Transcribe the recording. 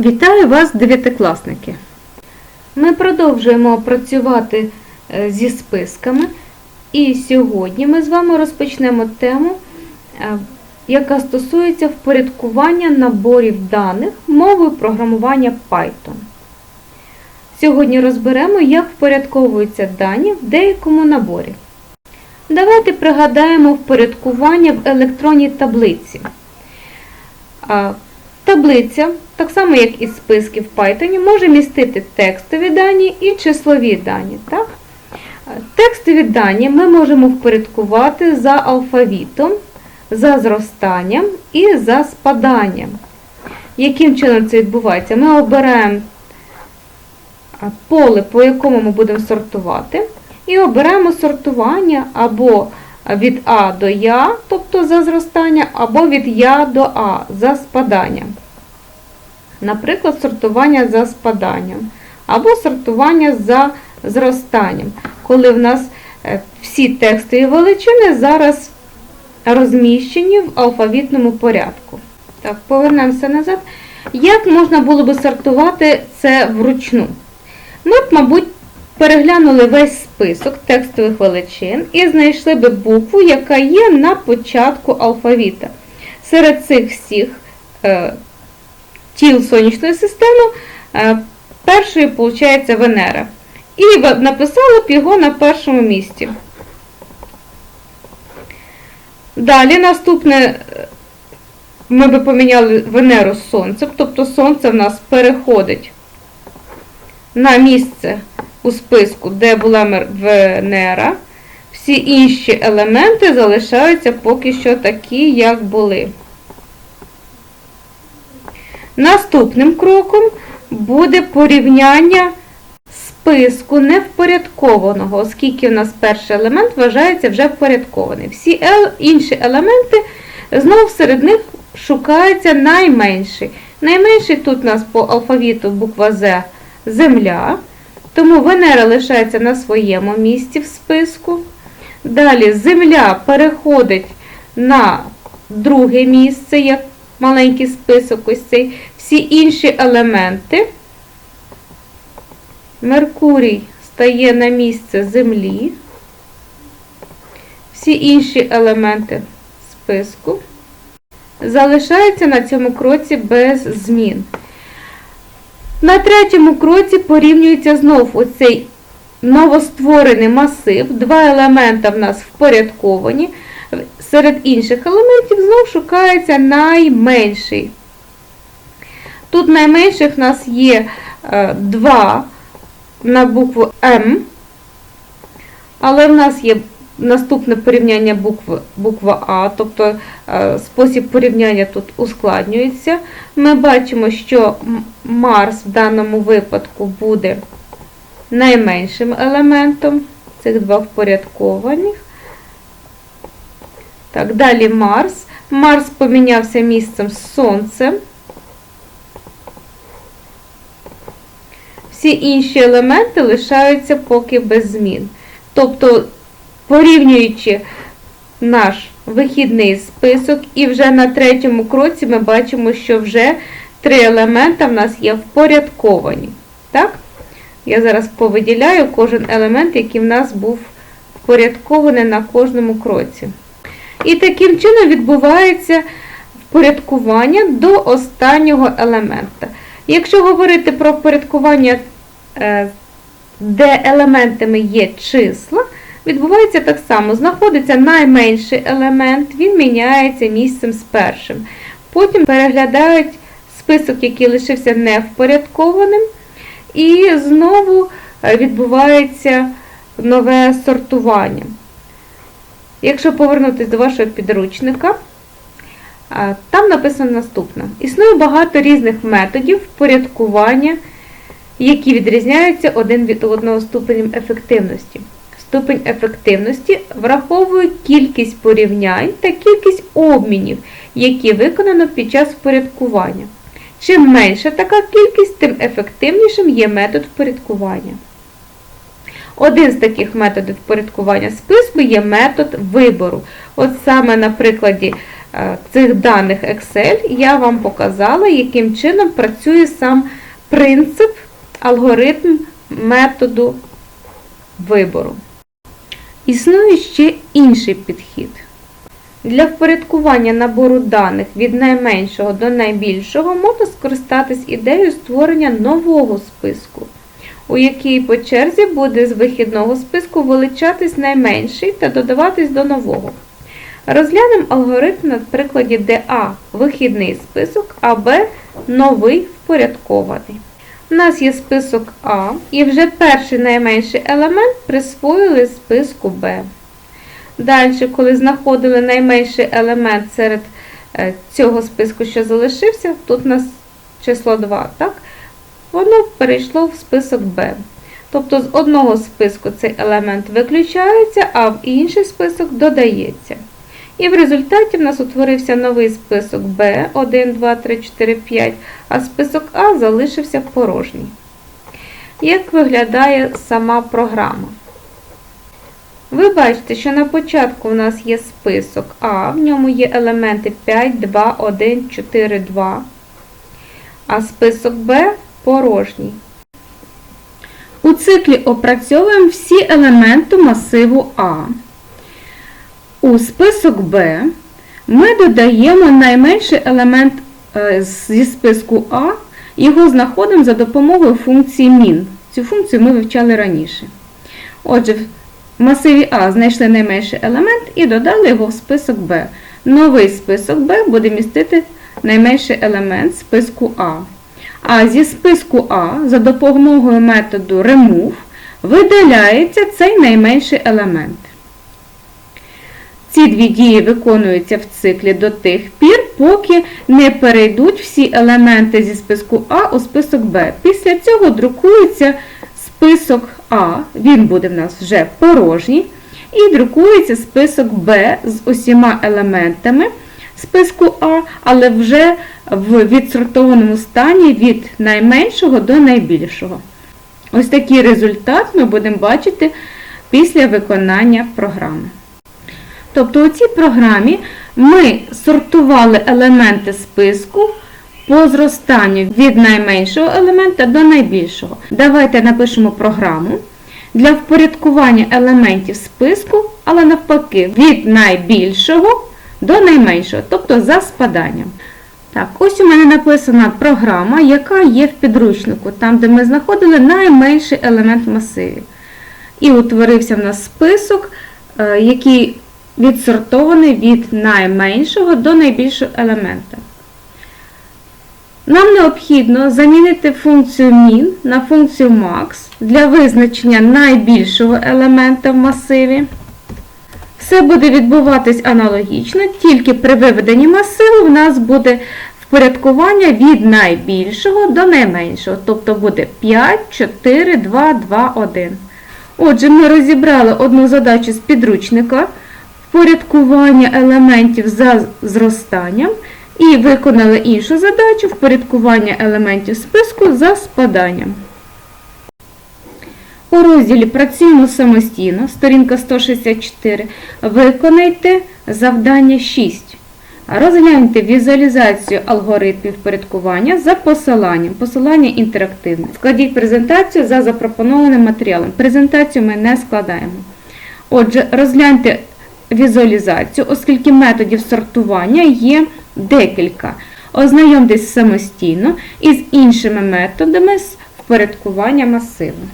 Вітаю вас, дев'ятикласники! Ми продовжуємо працювати е, зі списками, і сьогодні ми з вами розпочнемо тему, е, яка стосується впорядкування наборів даних мовою програмування Python. Сьогодні розберемо, як впорядковуються дані в деякому наборі. Давайте пригадаємо впорядкування в електронній таблиці. Таблиця, так само як і списки в Python, може містити текстові дані і числові дані. Так? Текстові дані ми можемо впорядкувати за алфавітом, за зростанням і за спаданням. Яким чином це відбувається? Ми обираємо поле, по якому ми будемо сортувати, і обираємо сортування або від А до Я, тобто за зростання, або від Я до А за спаданням. Наприклад, сортування за спаданням, або сортування за зростанням, коли в нас е, всі текстові величини зараз розміщені в алфавітному порядку. Так, повернемося назад. Як можна було би сортувати це вручну? Ми б, мабуть, переглянули весь список текстових величин і знайшли би букву, яка є на початку алфавіта. Серед цих всіх е, тіл сонячної системи е, першою, виходить, Венера. І написали б його на першому місці. Далі наступне е, ми би поміняли Венеру з Сонцем, тобто Сонце в нас переходить на місце у списку, де була Венера. Всі інші елементи залишаються поки що такі, як були. Наступним кроком буде порівняння списку невпорядкованого, оскільки у нас перший елемент вважається вже впорядкований. Всі інші елементи, знову серед них шукається найменший. Найменший тут у нас по алфавіту буква З Земля. Тому Венера лишається на своєму місці в списку. Далі Земля переходить на друге місце, як маленький список ось цей. Всі інші елементи. Меркурій стає на місце Землі. Всі інші елементи списку залишаються на цьому кроці без змін. На третьому кроці порівнюється знов оцей новостворений масив. Два елемента в нас впорядковані. Серед інших елементів знов шукається найменший. Тут найменших в нас є е, два на букву М, але в нас є наступне порівняння букви, буква А, тобто е, спосіб порівняння тут ускладнюється. Ми бачимо, що Марс в даному випадку буде найменшим елементом цих два впорядкованих. Так, далі Марс. Марс помінявся місцем з Сонцем. Всі інші елементи лишаються поки без змін. Тобто, порівнюючи наш вихідний список, і вже на третьому кроці ми бачимо, що вже три елемента в нас є впорядковані. Так? Я зараз повиділяю кожен елемент, який в нас був впорядкований на кожному кроці. І таким чином відбувається впорядкування до останнього елемента. Якщо говорити про впорядкування, е, де елементами є числа, відбувається так само. Знаходиться найменший елемент, він міняється місцем з першим. Потім переглядають список, який лишився невпорядкованим, і знову е, відбувається нове сортування. Якщо повернутися до вашого підручника, там написано наступне. Існує багато різних методів впорядкування, які відрізняються один від одного ступенем ефективності. Ступень ефективності враховує кількість порівнянь та кількість обмінів, які виконано під час впорядкування. Чим менша така кількість, тим ефективнішим є метод впорядкування. Один з таких методів впорядкування списку є метод вибору. От саме на прикладі е, цих даних Excel я вам показала, яким чином працює сам принцип, алгоритм методу вибору. Існує ще інший підхід. Для впорядкування набору даних від найменшого до найбільшого можна скористатись ідеєю створення нового списку, у якій по черзі буде з вихідного списку вилучатись найменший та додаватись до нового. Розглянемо алгоритм на прикладі, де А вихідний список, а Б новий впорядкований. У нас є список А, і вже перший найменший елемент присвоїли списку Б. Далі, коли знаходили найменший елемент серед е, цього списку, що залишився, тут у нас число 2, так? воно перейшло в список Б. Тобто з одного списку цей елемент виключається, а в інший список додається. І в результаті в нас утворився новий список Б 1, 2, 3, 4, 5, а список А залишився порожній. Як виглядає сама програма? Ви бачите, що на початку у нас є список А, в ньому є елементи 5, 2, 1, 4, 2, а список Б порожній. У циклі опрацьовуємо всі елементи масиву А. У список Б ми додаємо найменший елемент е, зі списку А, його знаходимо за допомогою функції min. Цю функцію ми вивчали раніше. Отже, в масиві А знайшли найменший елемент і додали його в список Б. Новий список Б буде містити найменший елемент списку А. А зі списку А за допомогою методу remove видаляється цей найменший елемент. Ці дві дії виконуються в циклі до тих пір, поки не перейдуть всі елементи зі списку А у список Б. Після цього друкується список А, він буде в нас вже порожній, і друкується список Б з усіма елементами списку А, але вже в відсортованому стані від найменшого до найбільшого. Ось такий результат ми будемо бачити після виконання програми. Тобто у цій програмі ми сортували елементи списку по зростанню від найменшого елемента до найбільшого. Давайте напишемо програму для впорядкування елементів списку, але навпаки, від найбільшого до найменшого, тобто за спаданням. Так, ось у мене написана програма, яка є в підручнику, там, де ми знаходили найменший елемент в масиві. І утворився в нас список, е, який відсортований від найменшого до найбільшого елемента. Нам необхідно замінити функцію min на функцію max для визначення найбільшого елемента в масиві. Все буде відбуватись аналогічно, тільки при виведенні масиву в нас буде впорядкування від найбільшого до найменшого. Тобто буде 5, 4, 2, 2, 1. Отже, ми розібрали одну задачу з підручника впорядкування елементів за зростанням і виконали іншу задачу впорядкування елементів списку за спаданням. У розділі Працюємо самостійно, сторінка 164. Виконайте завдання 6. Розгляньте візуалізацію алгоритмів впорядкування за посиланням. Посилання інтерактивне. Складіть презентацію за запропонованим матеріалом. Презентацію ми не складаємо. Отже, розгляньте візуалізацію, оскільки методів сортування є декілька. Ознайомтесь самостійно із іншими методами з впорядкування масиву.